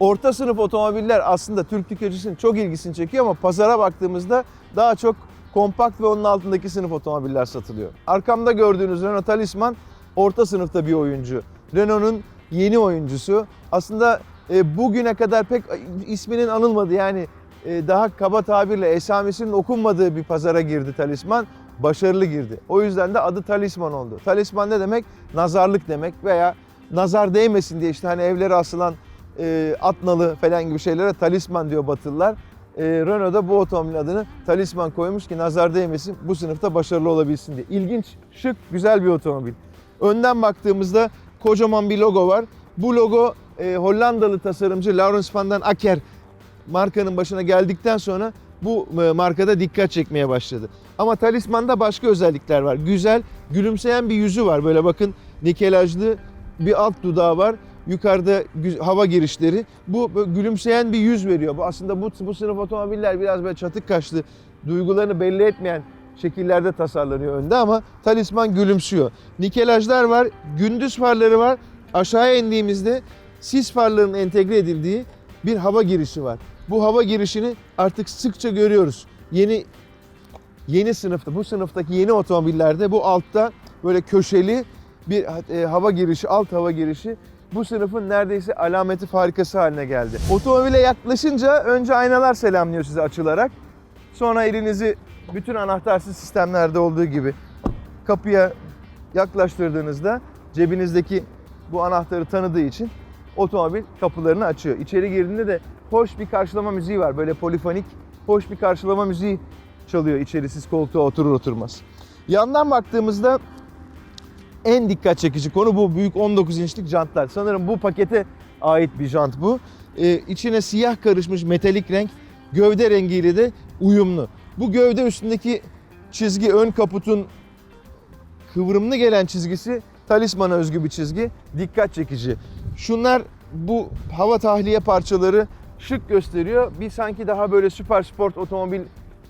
orta sınıf otomobiller aslında Türk tüketicisinin çok ilgisini çekiyor ama pazara baktığımızda daha çok kompakt ve onun altındaki sınıf otomobiller satılıyor. Arkamda gördüğünüz Renault Talisman orta sınıfta bir oyuncu. Renault'un yeni oyuncusu. Aslında e, bugüne kadar pek isminin anılmadı yani e, daha kaba tabirle esamesinin okunmadığı bir pazara girdi Talisman. Başarılı girdi. O yüzden de adı Talisman oldu. Talisman ne demek? Nazarlık demek veya nazar değmesin diye işte hani evlere asılan e, at nalı falan gibi şeylere talisman diyor Batılılar. E, Renault da bu otomobilin adını talisman koymuş ki nazar değmesin bu sınıfta başarılı olabilsin diye. İlginç, şık, güzel bir otomobil. Önden baktığımızda kocaman bir logo var. Bu logo e, Hollandalı tasarımcı Laurens van den Acker markanın başına geldikten sonra bu e, markada dikkat çekmeye başladı. Ama talismanda başka özellikler var. Güzel, gülümseyen bir yüzü var. Böyle bakın nikelajlı bir alt dudağı var. Yukarıda hava girişleri. Bu gülümseyen bir yüz veriyor. Bu aslında bu, bu sınıf otomobiller biraz böyle çatık kaşlı, duygularını belli etmeyen şekillerde tasarlanıyor önde ama talisman gülümsüyor. Nikelajlar var, gündüz farları var. Aşağıya indiğimizde sis farlarının entegre edildiği bir hava girişi var. Bu hava girişini artık sıkça görüyoruz. Yeni yeni sınıfta, bu sınıftaki yeni otomobillerde bu altta böyle köşeli bir e, hava girişi, alt hava girişi bu sınıfın neredeyse alameti farikası haline geldi. Otomobile yaklaşınca önce aynalar selamlıyor size açılarak. Sonra elinizi bütün anahtarsız sistemlerde olduğu gibi kapıya yaklaştırdığınızda cebinizdeki bu anahtarı tanıdığı için otomobil kapılarını açıyor. İçeri girdiğinde de hoş bir karşılama müziği var. Böyle polifonik, hoş bir karşılama müziği çalıyor içeri siz koltuğa oturur oturmaz. Yandan baktığımızda en dikkat çekici konu bu büyük 19 inçlik jantlar. Sanırım bu pakete ait bir jant bu. Ee, içine siyah karışmış metalik renk, gövde rengiyle de uyumlu. Bu gövde üstündeki çizgi ön kaputun kıvrımlı gelen çizgisi talismana özgü bir çizgi. Dikkat çekici. Şunlar bu hava tahliye parçaları şık gösteriyor. Bir sanki daha böyle süper sport otomobil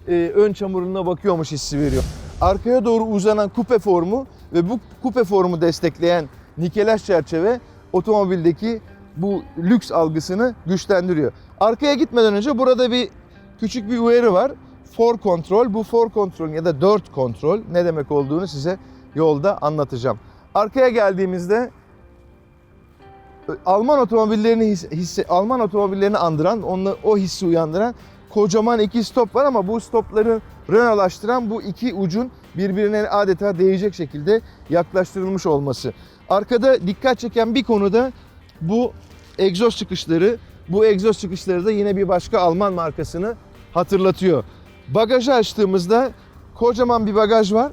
e, ön çamuruna bakıyormuş hissi veriyor. Arkaya doğru uzanan kupe formu ve bu kupe formu destekleyen nikelaj çerçeve otomobildeki bu lüks algısını güçlendiriyor. Arkaya gitmeden önce burada bir küçük bir uyarı var. For control. Bu for control ya da 4 kontrol ne demek olduğunu size yolda anlatacağım. Arkaya geldiğimizde Alman otomobillerini his, hisse, Alman otomobillerini andıran, onu, o hissi uyandıran kocaman iki stop var ama bu stopları Renault'laştıran bu iki ucun birbirine adeta değecek şekilde yaklaştırılmış olması. Arkada dikkat çeken bir konu da bu egzoz çıkışları. Bu egzoz çıkışları da yine bir başka Alman markasını hatırlatıyor. Bagajı açtığımızda kocaman bir bagaj var.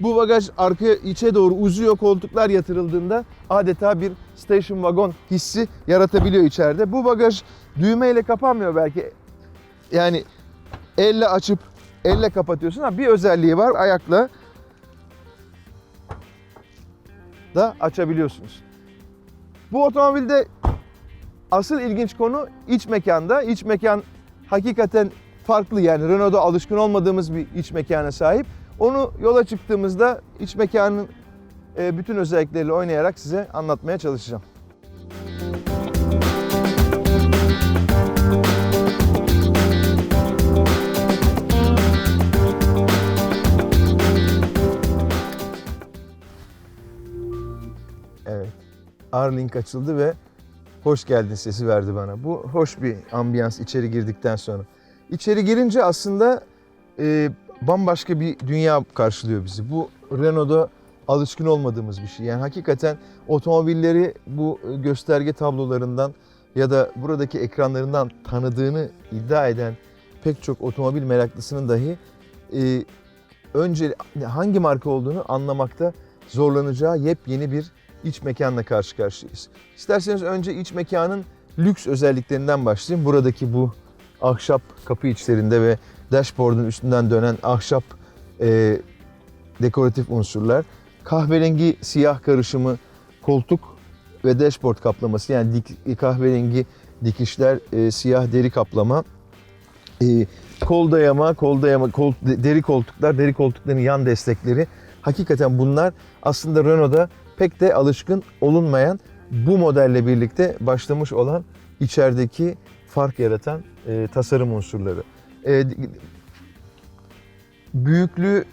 Bu bagaj arkaya içe doğru uzuyor. Koltuklar yatırıldığında adeta bir station wagon hissi yaratabiliyor içeride. Bu bagaj düğmeyle kapanmıyor belki. Yani elle açıp elle kapatıyorsun ama bir özelliği var. Ayakla da açabiliyorsunuz. Bu otomobilde asıl ilginç konu iç mekanda. İç mekan hakikaten farklı yani Renault'da alışkın olmadığımız bir iç mekana sahip. Onu yola çıktığımızda iç mekanın e, bütün özellikleriyle oynayarak size anlatmaya çalışacağım. Arlink açıldı ve hoş geldin sesi verdi bana. Bu hoş bir ambiyans içeri girdikten sonra. İçeri girince aslında e, bambaşka bir dünya karşılıyor bizi. Bu Renault'da alışkın olmadığımız bir şey. Yani hakikaten otomobilleri bu gösterge tablolarından ya da buradaki ekranlarından tanıdığını iddia eden pek çok otomobil meraklısının dahi e, önce hangi marka olduğunu anlamakta zorlanacağı yepyeni bir iç mekanla karşı karşıyayız. İsterseniz önce iç mekanın lüks özelliklerinden başlayayım. Buradaki bu ahşap kapı içlerinde ve dashboard'un üstünden dönen ahşap e, dekoratif unsurlar, kahverengi siyah karışımı koltuk ve dashboard kaplaması yani dik, kahverengi dikişler, e, siyah deri kaplama, e, kol dayama, kol dayama, kol, deri koltuklar, deri koltukların yan destekleri. Hakikaten bunlar aslında Renault'da pek de alışkın olunmayan bu modelle birlikte başlamış olan içerideki fark yaratan e, tasarım unsurları. E, büyüklüğü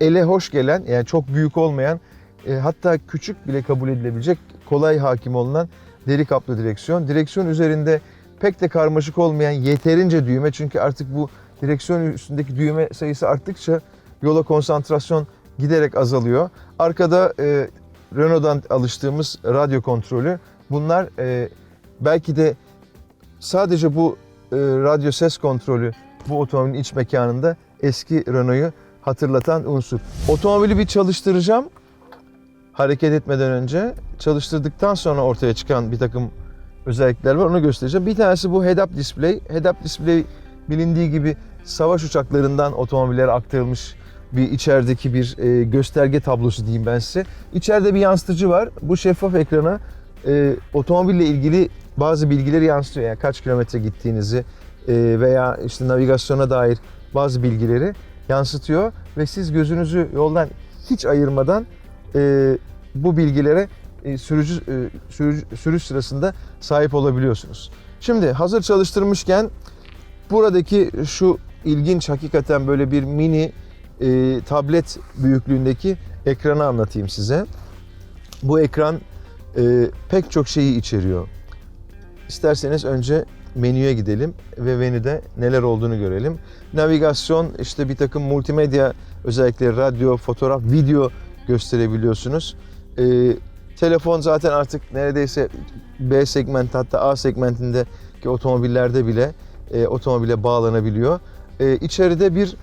ele hoş gelen yani çok büyük olmayan e, hatta küçük bile kabul edilebilecek kolay hakim olunan deri kaplı direksiyon. Direksiyon üzerinde pek de karmaşık olmayan yeterince düğme çünkü artık bu direksiyon üstündeki düğme sayısı arttıkça yola konsantrasyon giderek azalıyor. Arkada e, Renault'dan alıştığımız radyo kontrolü. Bunlar e, belki de sadece bu e, radyo ses kontrolü bu otomobilin iç mekanında eski Renault'u hatırlatan unsur. Otomobili bir çalıştıracağım hareket etmeden önce. Çalıştırdıktan sonra ortaya çıkan bir takım özellikler var onu göstereceğim. Bir tanesi bu head-up display. Head-up display bilindiği gibi savaş uçaklarından otomobillere aktarılmış bir içerideki bir e, gösterge tablosu diyeyim ben size. İçeride bir yansıtıcı var. Bu şeffaf ekrana e, otomobille ilgili bazı bilgileri yansıtıyor. Yani kaç kilometre gittiğinizi e, veya işte navigasyona dair bazı bilgileri yansıtıyor ve siz gözünüzü yoldan hiç ayırmadan e, bu bilgilere e, sürücü, e, sürücü sürüş sırasında sahip olabiliyorsunuz. Şimdi hazır çalıştırmışken buradaki şu ilginç hakikaten böyle bir mini e, tablet büyüklüğündeki ekranı anlatayım size. Bu ekran e, pek çok şeyi içeriyor. İsterseniz önce menüye gidelim ve menüde neler olduğunu görelim. Navigasyon, işte bir takım multimedya özellikleri, radyo, fotoğraf, video gösterebiliyorsunuz. E, telefon zaten artık neredeyse B segment hatta A segmentindeki otomobillerde bile e, otomobile bağlanabiliyor. E, içeride bir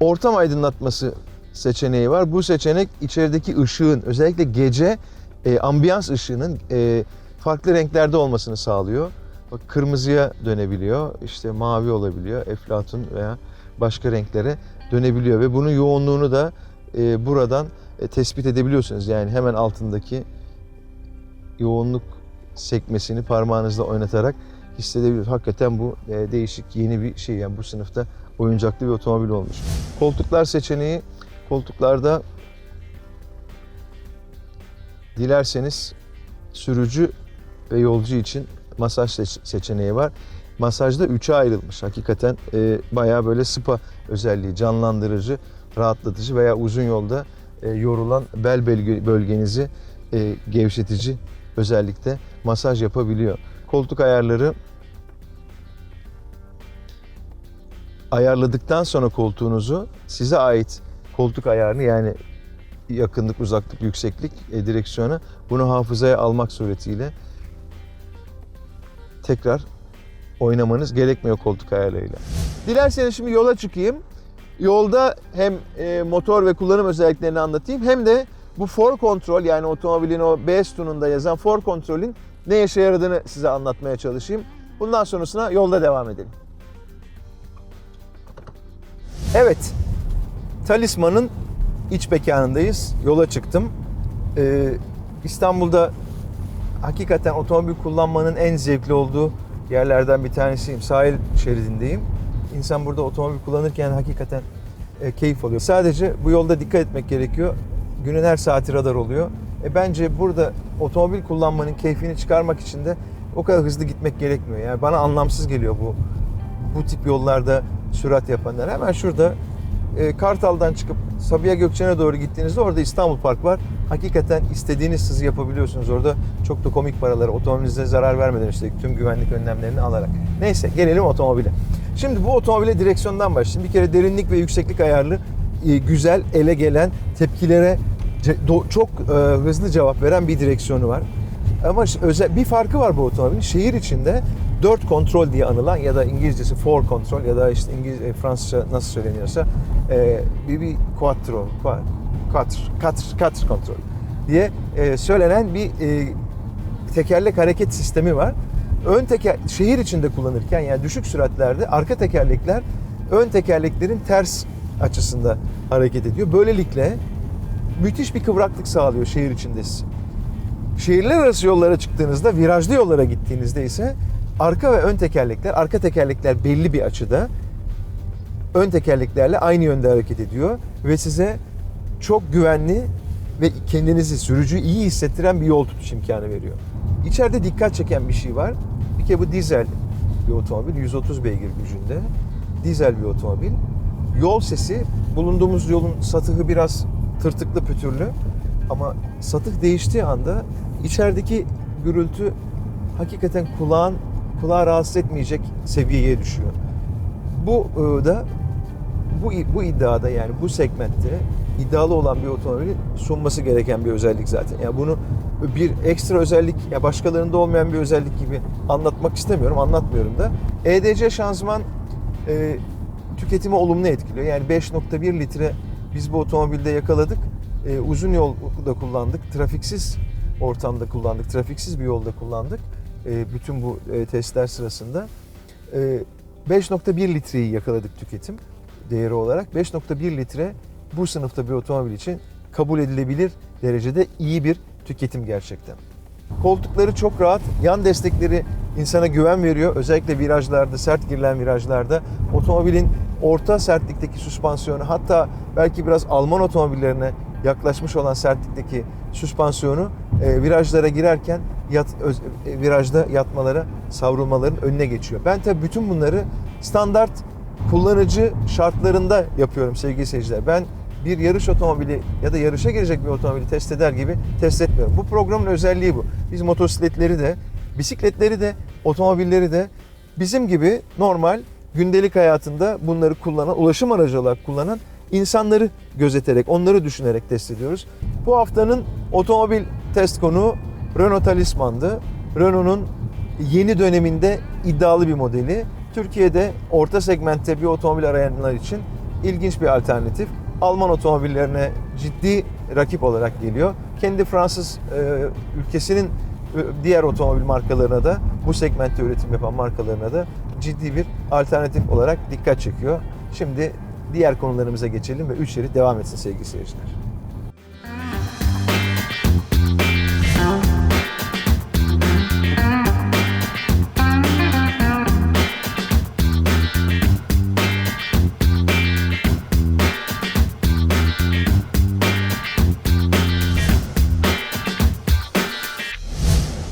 ortam aydınlatması seçeneği var. Bu seçenek içerideki ışığın özellikle gece e, ambiyans ışığının e, farklı renklerde olmasını sağlıyor. Bak kırmızıya dönebiliyor, işte mavi olabiliyor, eflatun veya başka renklere dönebiliyor ve bunun yoğunluğunu da e, buradan e, tespit edebiliyorsunuz. Yani hemen altındaki yoğunluk sekmesini parmağınızla oynatarak hissedebiliyorsunuz. Hakikaten bu e, değişik yeni bir şey yani bu sınıfta oyuncaklı bir otomobil olmuş. Koltuklar seçeneği koltuklarda dilerseniz sürücü ve yolcu için masaj seç- seçeneği var. Masajda üçe ayrılmış. Hakikaten e, bayağı böyle spa özelliği, canlandırıcı, rahatlatıcı veya uzun yolda e, yorulan bel bölge- bölgenizi e, gevşetici özellikle masaj yapabiliyor. Koltuk ayarları ayarladıktan sonra koltuğunuzu size ait koltuk ayarını yani yakınlık, uzaklık, yükseklik e, direksiyonu bunu hafızaya almak suretiyle tekrar oynamanız gerekmiyor koltuk ayarlarıyla. Dilerseniz şimdi yola çıkayım. Yolda hem e, motor ve kullanım özelliklerini anlatayım hem de bu for control yani otomobilin o B sütununda yazan for control'ün ne işe yaradığını size anlatmaya çalışayım. Bundan sonrasına yolda devam edelim. Evet, Talisman'ın iç mekanındayız. Yola çıktım. Ee, İstanbul'da hakikaten otomobil kullanmanın en zevkli olduğu yerlerden bir tanesiyim. Sahil şeridindeyim. İnsan burada otomobil kullanırken hakikaten e, keyif alıyor. Sadece bu yolda dikkat etmek gerekiyor. Günün her saati radar oluyor. E, bence burada otomobil kullanmanın keyfini çıkarmak için de o kadar hızlı gitmek gerekmiyor. Yani bana anlamsız geliyor bu bu tip yollarda sürat yapanlar. Hemen şurada e, Kartal'dan çıkıp Sabiha Gökçen'e doğru gittiğinizde orada İstanbul Park var. Hakikaten istediğiniz hızı yapabiliyorsunuz orada. Çok da komik paraları otomobilinize zarar vermeden üstelik tüm güvenlik önlemlerini alarak. Neyse gelelim otomobile. Şimdi bu otomobile direksiyondan başlayayım. Bir kere derinlik ve yükseklik ayarlı e, güzel ele gelen tepkilere çok e, hızlı cevap veren bir direksiyonu var. Ama özel bir farkı var bu otomobilin. Şehir içinde 4 kontrol diye anılan ya da İngilizcesi 4 kontrol ya da işte İngiliz e, Fransızca nasıl söyleniyorsa e, bir bir quattro, qua- quatre, quatre, quatre kontrol diye e, söylenen bir e, tekerlek hareket sistemi var. Ön teker şehir içinde kullanırken yani düşük süratlerde arka tekerlekler ön tekerleklerin ters açısında hareket ediyor. Böylelikle müthiş bir kıvraklık sağlıyor şehir içinde. Şehirler arası yollara çıktığınızda, virajlı yollara gittiğinizde ise arka ve ön tekerlekler, arka tekerlekler belli bir açıda, ön tekerleklerle aynı yönde hareket ediyor ve size çok güvenli ve kendinizi sürücüyü iyi hissettiren bir yol tutuş imkanı veriyor. İçeride dikkat çeken bir şey var. Bir kere bu dizel bir otomobil. 130 beygir gücünde. Dizel bir otomobil. Yol sesi, bulunduğumuz yolun satıhı biraz tırtıklı pütürlü. Ama satıh değiştiği anda içerideki gürültü hakikaten kulağın kulağı rahatsız etmeyecek seviyeye düşüyor. Bu e, da bu bu iddiada yani bu segmentte iddialı olan bir otomobili sunması gereken bir özellik zaten. Yani bunu bir ekstra özellik ya başkalarında olmayan bir özellik gibi anlatmak istemiyorum, anlatmıyorum da. EDC şanzıman e, tüketimi olumlu etkiliyor. Yani 5.1 litre biz bu otomobilde yakaladık. E, uzun yolda kullandık, trafiksiz ortamda kullandık, trafiksiz bir yolda kullandık. E, bütün bu e, testler sırasında. E, 5.1 litreyi yakaladık tüketim değeri olarak. 5.1 litre bu sınıfta bir otomobil için kabul edilebilir derecede iyi bir tüketim gerçekten. Koltukları çok rahat, yan destekleri insana güven veriyor. Özellikle virajlarda, sert girilen virajlarda otomobilin orta sertlikteki süspansiyonu hatta belki biraz Alman otomobillerine yaklaşmış olan sertlikteki süspansiyonu e, virajlara girerken yat, öz- e, virajda yatmalara, savrulmaların önüne geçiyor. Ben tabii bütün bunları standart kullanıcı şartlarında yapıyorum sevgili seyirciler. Ben bir yarış otomobili ya da yarışa girecek bir otomobili test eder gibi test etmiyorum. Bu programın özelliği bu. Biz motosikletleri de, bisikletleri de, otomobilleri de bizim gibi normal gündelik hayatında bunları kullanan, ulaşım aracı olarak kullanan insanları gözeterek, onları düşünerek test ediyoruz. Bu haftanın otomobil test konuğu Renault Talisman'dı. Renault'un yeni döneminde iddialı bir modeli. Türkiye'de orta segmentte bir otomobil arayanlar için ilginç bir alternatif. Alman otomobillerine ciddi rakip olarak geliyor. Kendi Fransız e, ülkesinin e, diğer otomobil markalarına da bu segmentte üretim yapan markalarına da ciddi bir alternatif olarak dikkat çekiyor. Şimdi diğer konularımıza geçelim ve üç şerit devam etsin sevgili seyirciler.